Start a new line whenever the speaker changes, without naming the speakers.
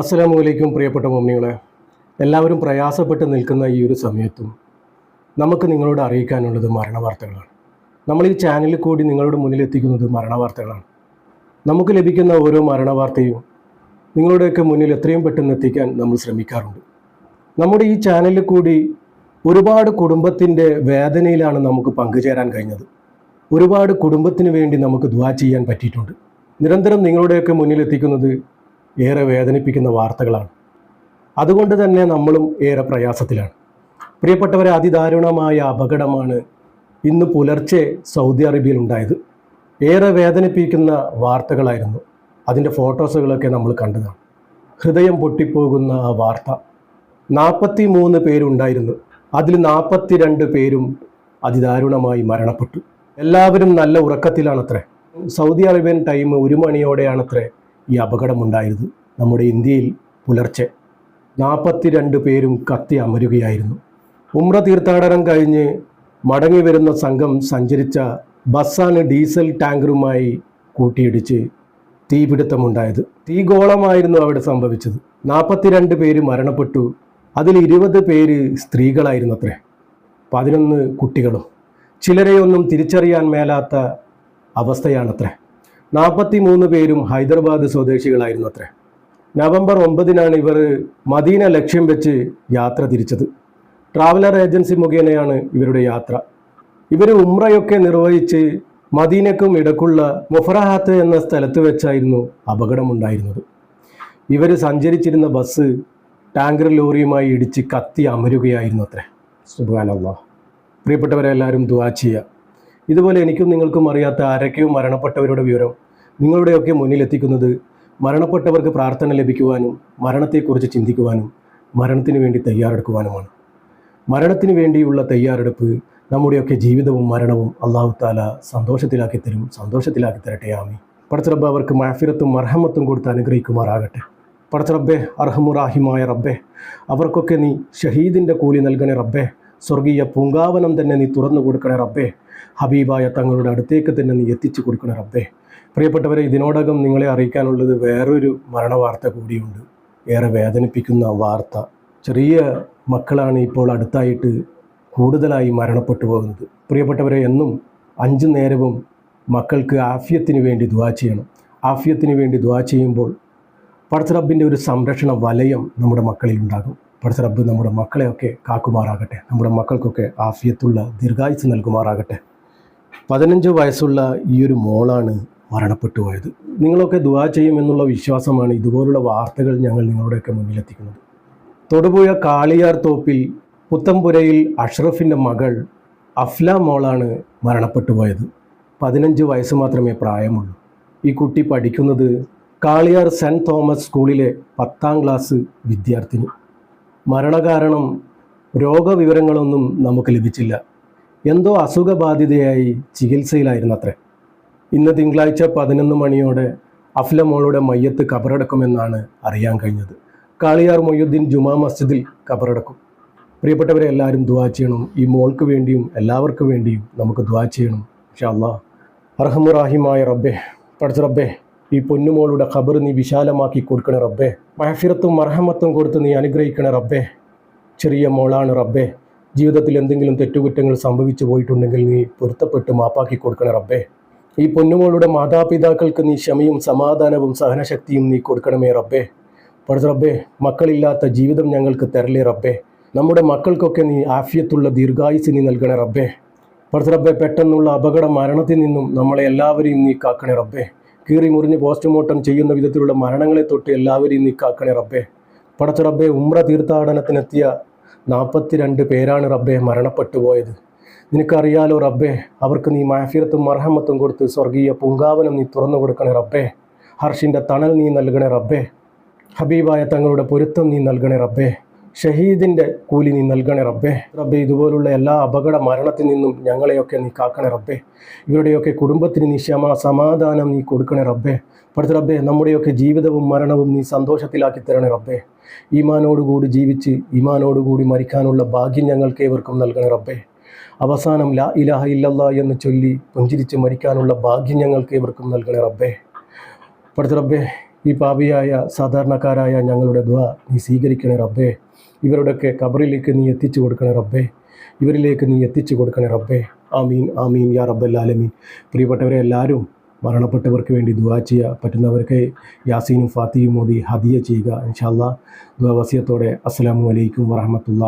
അസ്സലാമു അലൈക്കും പ്രിയപ്പെട്ട മമ്മികളെ എല്ലാവരും പ്രയാസപ്പെട്ട് നിൽക്കുന്ന ഈ ഒരു സമയത്തും നമുക്ക് നിങ്ങളോട് അറിയിക്കാനുള്ളത് മരണവാർത്തകളാണ്. നമ്മൾ ഈ ചാനലിൽ കൂടി നിങ്ങളുടെ മുന്നിൽ എത്തിക്കുന്നത് മരണവാർത്തകളാണ്. നമുക്ക് ലഭിക്കുന്ന ഓരോ മരണവാർത്തയും നിങ്ങളുടെയൊക്കെ മുന്നിൽ എത്രയും പെട്ടെന്ന് എത്തിക്കാൻ നമ്മൾ ശ്രമിക്കാറുണ്ട്. നമ്മുടെ ഈ ചാനലിൽ കൂടി ഒരുപാട് കുടുംബത്തിന്റെ വേദനയിലാണ് നമുക്ക് പങ്കുചേരാൻ കഴിഞ്ഞത്. ഒരുപാട് കുടുംബത്തിന് വേണ്ടി നമുക്ക് ദുവാ ചെയ്യാൻ പറ്റിയിട്ടുണ്ട്. നിരന്തരം നിങ്ങളുടെയൊക്കെ മുന്നിൽ എത്തിക്കുന്നത് ഏറെ വേദനിപ്പിക്കുന്ന വാർത്തകളാണ്. അതുകൊണ്ട് തന്നെ നമ്മളും ഏറെ പ്രയാസത്തിലാണ്. പ്രിയപ്പെട്ടവരെ അതിദാരുണമായ അപകടമാണ് ഇന്ന് പുലർച്ചെ സൗദി അറേബ്യയിൽ ഉണ്ടായത്. ഏറെ വേദനിപ്പിക്കുന്ന വാർത്തകളായിരുന്നു. അതിന്റെ ഫോട്ടോസുകളൊക്കെ നമ്മൾ കണ്ടതാണ്. ഹൃദയം പൊട്ടിപ്പോകുന്ന ആ വാർത്ത. നാൽപ്പത്തി മൂന്ന് പേരുണ്ടായിരുന്നു. അതിൽ നാൽപ്പത്തിരണ്ട് പേരും അതിദാരുണമായി മരണപ്പെട്ടു. എല്ലാവരും നല്ല ഉറക്കത്തിലാണത്രേ. സൗദി അറേബ്യൻ ടൈം ഒരു മണിയോടെയാണത്രേ ഈ അപകടമുണ്ടായത് നമ്മുടെ ഇന്ത്യയിൽ പുലർച്ചെ നാൽപ്പത്തിരണ്ട് പേരും കത്തി അമരുകയായിരുന്നു. ഉമ്ര തീർത്ഥാടനം കഴിഞ്ഞ് മടങ്ങി വരുന്ന സംഘം സഞ്ചരിച്ച ബസ്സാണ് ഡീസൽ ടാങ്കറുമായി കൂട്ടിയിടിച്ച് തീപിടുത്തമുണ്ടായത്. തീഗോളമായിരുന്നു അവിടെ സംഭവിച്ചത്. നാൽപ്പത്തിരണ്ട് പേര് മരണപ്പെട്ടു. അതിൽ ഇരുപത് പേര് സ്ത്രീകളായിരുന്നു അത്രേ പതിനൊന്ന് കുട്ടികളും. ചിലരെയൊന്നും തിരിച്ചറിയാൻ മേലാത്ത അവസ്ഥയാണത്രേ. നാൽപ്പത്തി മൂന്ന് പേരും ഹൈദരാബാദ് സ്വദേശികളായിരുന്നു അത്രേ. നവംബർ ഒമ്പതിനാണ് ഇവർ മദീന ലക്ഷ്യം വെച്ച് യാത്ര തിരിച്ചത്. ട്രാവലർ ഏജൻസി മുഖേനയാണ് ഇവരുടെ യാത്ര. ഇവർ ഉമ്രയൊക്കെ നിർവഹിച്ച് മദീനക്കും ഇടക്കുള്ള മുഫറഹാത്ത് എന്ന സ്ഥലത്ത് വെച്ചായിരുന്നു അപകടമുണ്ടായിരുന്നത്. ഇവർ സഞ്ചരിച്ചിരുന്ന ബസ് ടാങ്കർ ലോറിയുമായി ഇടിച്ച് കത്തി അമരുകയായിരുന്നു അത്രേ. സുബാനല്ലാ പ്രിയപ്പെട്ടവരെല്ലാവരും ദുവാ ചെയ്യുക ഇതുപോലെ എനിക്കും നിങ്ങൾക്കും അറിയാത്ത ആരൊക്കെയോ മരണപ്പെട്ടവരുടെ വിവരം നിങ്ങളുടെയൊക്കെ മുന്നിലെത്തിക്കുന്നത് മരണപ്പെട്ടവർക്ക് പ്രാർത്ഥന ലഭിക്കുവാനും മരണത്തെക്കുറിച്ച് ചിന്തിക്കുവാനും മരണത്തിന് വേണ്ടി തയ്യാറെടുക്കുവാനുമാണ്. മരണത്തിന് വേണ്ടിയുള്ള തയ്യാറെടുപ്പ് നമ്മുടെയൊക്കെ ജീവിതവും മരണവും അള്ളാഹു താല സന്തോഷത്തിലാക്കി തരും സന്തോഷത്തിലാക്കി തരട്ടെ ആമി പടച്ചറബ്ബ അവർക്ക് മാഫിറത്തും മർഹമത്തും കൊടുത്ത് അനുഗ്രഹിക്കുമാറാകട്ടെ. പടച്ചറബ്ബെ അർഹമുറാഹിമായ റബ്ബെ അവർക്കൊക്കെ നീ ഷഹീദിന്റെ കൂലി നൽകണേ റബ്ബെ. സ്വർഗീയ പൂങ്കാവനം തന്നെ നീ തുറന്നു കൊടുക്കണേ റബ്ബേ. ഹബീബായ തങ്ങളുടെ അടുത്തേക്ക് തന്നെ നീ എത്തിച്ചു കൊടുക്കണേ റബ്ബേ. പ്രിയപ്പെട്ടവരെ ഇതിനോടകം നിങ്ങളെ അറിയിക്കാനുള്ളത് വേറൊരു മരണവാർത്ത കൂടിയുണ്ട്. ഏറെ വേദനിപ്പിക്കുന്ന വാർത്ത. ചെറിയ മക്കളാണ് ഇപ്പോൾ അടുത്തായിട്ട് കൂടുതലായി മരണപ്പെട്ടു പോകുന്നത്. പ്രിയപ്പെട്ടവരെ എന്നും അഞ്ച് നേരവും മക്കൾക്ക് ആഫ്യത്തിന് വേണ്ടി ദുവാ ചെയ്യണം. ആഫ്യത്തിന് വേണ്ടി ദുവാ ചെയ്യുമ്പോൾ പടച്ചറബിന്റെ ഒരു സംരക്ഷണ വലയം നമ്മുടെ മക്കളിൽ ഉണ്ടാകും. പടച്ചറബ് നമ്മുടെ മക്കളെയൊക്കെ കാക്കുമാറാകട്ടെ. നമ്മുടെ മക്കൾക്കൊക്കെ ആഫിയത്തുള്ള ദീർഘായുസ് നൽകുമാറാകട്ടെ. പതിനഞ്ച് വയസ്സുള്ള ഈ ഒരു മോളാണ് മരണപ്പെട്ടു പോയത്. നിങ്ങളൊക്കെ ദുവാ ചെയ്യുമെന്നുള്ള വിശ്വാസമാണ് ഇതുപോലുള്ള വാർത്തകൾ ഞങ്ങൾ നിങ്ങളുടെയൊക്കെ മുന്നിലെത്തിക്കുന്നത്. തൊടുപുഴ കാളിയാർ തോപ്പിൽ പുത്തമ്പുരയിൽ അഷ്റഫിന്റെ മകൾ അഫ്ല മോളാണ് മരണപ്പെട്ടു പോയത്. പതിനഞ്ച് വയസ്സ് മാത്രമേ പ്രായമുള്ളൂ. ഈ കുട്ടി പഠിക്കുന്നത് കാളിയാർ സെന്റ് തോമസ് സ്കൂളിലെ പത്താം ക്ലാസ് വിദ്യാർത്ഥിനി. മരണകാരണം രോഗവിവരങ്ങളൊന്നും നമുക്ക് ലഭിച്ചില്ല. എന്തോ അസുഖബാധിതയായി ചികിത്സയിലായിരുന്നു അത്രേ ഇന്ന് തിങ്കളാഴ്ച പതിനൊന്ന് മണിയോടെ അഫ്ല മോളുടെ മയ്യത്ത് കബറടക്കുമെന്നാണ് അറിയാൻ കഴിഞ്ഞത്. കാളിയാർ മൊയ്യുദ്ദീൻ ജുമാ മസ്ജിദിൽ കബറടക്കും. പ്രിയപ്പെട്ടവരെ എല്ലാവരും ദുവാ ചെയ്യണം. ഈ മോൾക്ക് വേണ്ടിയും എല്ലാവർക്കും വേണ്ടിയും നമുക്ക് ദുവാ ചെയ്യണം. ഇൻഷാ അള്ളാഹ് അർഹമുറാഹിമായ റബ്ബെ പഠിച്ച റബ്ബെ ഈ പൊന്നുമോളുടെ ഖബർ നീ വിശാലമാക്കി കൊടുക്കണേ റബ്ബേ. മഹഫിറത്തും മർഹമത്തും കൊടുത്ത് നീ അനുഗ്രഹിക്കണേ റബ്ബേ. ചെറിയ മോളാണ് റബ്ബേ. ജീവിതത്തിൽ എന്തെങ്കിലും തെറ്റുകുറ്റങ്ങൾ സംഭവിച്ചു പോയിട്ടുണ്ടെങ്കിൽ നീ പൊരുത്തപ്പെട്ട് മാപ്പാക്കി കൊടുക്കണേ റബ്ബേ. ഈ പൊന്നുമോളുടെ മാതാപിതാക്കൾക്ക് നീ ക്ഷമയും സമാധാനവും സഹനശക്തിയും നീ കൊടുക്കണമേ റബ്ബേ. പഠിച്ച റബ്ബേ മക്കളില്ലാത്ത ജീവിതം ഞങ്ങൾക്ക് തരലേ റബ്ബേ. നമ്മുടെ മക്കൾക്കൊക്കെ നീ ആഫിയത്തുള്ള ദീർഘായുസ് നീ നൽകണേ റബ്ബേ. പഠിച്ച റബ്ബേ പെട്ടെന്നുള്ള അപകട മരണത്തിൽ നിന്നും നമ്മളെ എല്ലാവരെയും നീ കാക്കണേ റബ്ബേ. കീറി മുറിഞ്ഞ് പോസ്റ്റ്മോർട്ടം ചെയ്യുന്ന വിധത്തിലുള്ള മരണങ്ങളെ തൊട്ട് എല്ലാവരെയും നീ കാക്കണേ റബ്ബേ. പടച്ച റബ്ബേ ഉമ്ര തീർത്ഥാടനത്തിനെത്തിയ നാൽപ്പത്തിരണ്ട് പേരാണ് റബ്ബേ മരണപ്പെട്ടു പോയത്. നിനക്കറിയാലോ റബ്ബേ അവർക്ക് നീ മാഫിയത്തും മർഹമത്തും കൊടുത്ത് സ്വർഗീയ പൂങ്കാവനം നീ തുറന്നു കൊടുക്കണേ റബ്ബേ. ഹർഷിന്റെ തണൽ നീ നൽകണേ റബ്ബേ. ഹബീബായ തങ്ങളുടെ പൊരുത്തം നീ നൽകണേ റബ്ബേ. ഷഹീദിന്റെ കൂലി നീ നൽകണേ റബ്ബേ. റബ്ബെ ഇതുപോലുള്ള എല്ലാ അപകട മരണത്തിൽ നിന്നും ഞങ്ങളെയൊക്കെ നീ കാക്കണേ റബ്ബേ. ഇവരുടെയൊക്കെ കുടുംബത്തിന് നീ ക്ഷമ സമാധാനം നീ കൊടുക്കണേ റബ്ബേ. പഠിച്ച റബ്ബേ നമ്മുടെയൊക്കെ ജീവിതവും മരണവും നീ സന്തോഷത്തിലാക്കി തരണേ റബ്ബേ. ഈമാനോടുകൂടി ജീവിച്ച് ഈമാനോടുകൂടി മരിക്കാനുള്ള ഭാഗ്യം ഞങ്ങൾക്ക് ഏവർക്കും നൽകണേ റബ്ബേ. അവസാനം ലാ ഇലാഹ ഇല്ലല്ലാ എന്ന് ചൊല്ലി പുഞ്ചിരിച്ച് മരിക്കാനുള്ള ഭാഗ്യം ഞങ്ങൾക്ക് ഏവർക്കും നൽകണേ റബ്ബേ. പഠിച്ച റബ്ബേ ഈ പാപിയായ സാധാരണക്കാരായ ഞങ്ങളുടെ ദ്വ നീ സ്വീകരിക്കണേ റബ്ബേ. ഇവരുടെയൊക്കെ കബറിലേക്ക് നീ എത്തിച്ചു കൊടുക്കണേ റബ്ബേ. ഇവരിലേക്ക് നീ എത്തിച്ചു കൊടുക്കണേ റബ്ബേ. ആമീൻ ആമീൻ യാ റബ്ബല്ലാലമീൻ പ്രിയപ്പെട്ടവരെ എല്ലാവരും മരണപ്പെട്ടവർക്ക് വേണ്ടി ദുവാ ചെയ്യുക പറ്റുന്നവർക്ക് യാസീനും ഫാത്തിയും മോദി ഹദിയ ചെയ്യുക. ഇൻഷാല്ലാ ദുവാവസ്യത്തോടെ അസ്സലാമു അലൈക്കും വറഹമത്തുള്ള